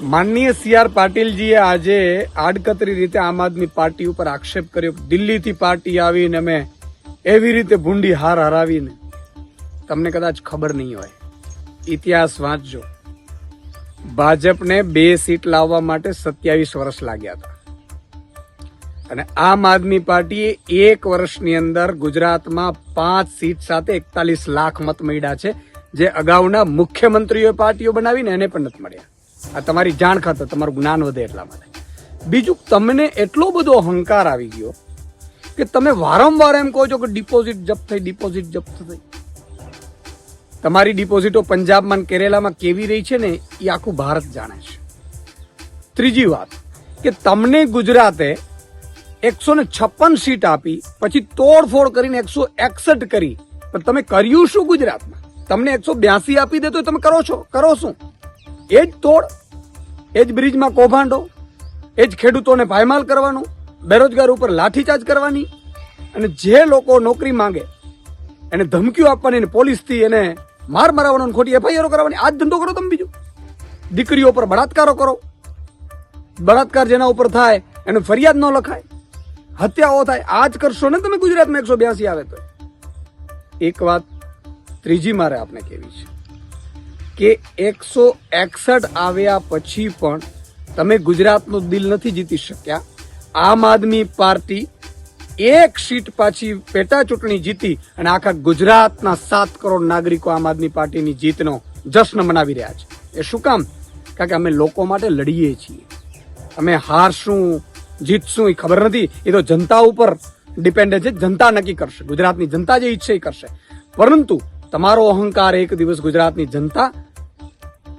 માનનીય C R પાટીલજીએ આજે આડકતરી રીતે આમ આદમી પાર્ટી ઉપર આક્ષેપ કર્યો. દિલ્હીથી પાર્ટી આવીને અમે એવી રીતે ભૂંડી હાર હરાવીને તમને કદાચ ખબર નહીં હોય. ઇતિહાસ વાંચજો. ભાજપને બે સીટ લાવવા માટે સત્યાવીસ વર્ષ લાગ્યા હતા. અને આમ આદમી પાર્ટીએ એક વર્ષની અંદર ગુજરાતમાં પાંચ સીટ સાથે એકતાલીસ લાખ મત મળ્યા છે, જે અગાઉના મુખ્યમંત્રીઓ પાર્ટીઓ બનાવીને એને પણ નથી મળ્યા. આ તમારી જાણ ખાતર તમારું જ્ઞાન વધે એટલા માટે. બીજું, તમને એટલો બધો અહંકાર આવી ગયો કે તમે વારંવાર એમ કહો છો કે ડિપોઝિટ જપ્ત થઈ ડિપોઝિટ જપ્ત થઈ. તમારી ડિપોઝિટો પંજાબમાં કેરેલામાં કેવી રહી છે ને, એ આખું ભારત જાણે છે. ત્રીજી વાત, કે તમને ગુજરાતે એકસો ને છપ્પન સીટ આપી, પછી તોડફોડ કરીને એકસો એકસઠ કરી. પણ તમે કર્યું શું ગુજરાતમાં? તમને એકસો બ્યાસી આપી દે તો તમે કરો છો, કરો શું? એ જ તોડ એ જ બ્રિજમાં કૌભાંડો એ જ ખેડૂતોને પાયમાલ કરવાનું, બેરોજગાર ઉપર લાઠીચાર્જ કરવાની અને જે લોકો નોકરી માંગે, એને ધમકીઓ આપવાની અને પોલીસથી એને માર મરાવવાનો ખોટી એફઆઈઆરો કરવાની આ જ ધંધો કરો તમે બીજું. દીકરીઓ પર બળાત્કારો કરો. બળાત્કાર જેના ઉપર થાય, એને ફરિયાદ ન લખાય. હત્યાઓ થાય આ જ કરશો ને તમે ગુજરાતમાં એકસો બ્યાસી આવે તો. એક વાત ત્રીજી મારે આપને કહેવી છે. કે એકસો એકસઠ આવ્યા પછી પણ તમે ગુજરાતનું દિલ નથી જીતી શક્યા. આમ આદમી પાર્ટી એક સીટ પાછી પેટા ચૂંટણી જીતી અને આખા ગુજરાતના સાત કરોડ નાગરિકો આમ આદમી પાર્ટીની જીતનો જશ્ન મનાવી રહ્યા છે. એ શું કામ? કારણ કે અમે લોકો માટે લડીએ છીએ. અમે હારશું, જીતશું એ ખબર નથી. એ તો જનતા ઉપર ડિપેન્ડ છે. જનતા નક્કી કરશે. ગુજરાતની જનતા જે ઈચ્છે એ કરશે. પરંતુ તમારો અહંકાર એક દિવસ ગુજરાતની જનતા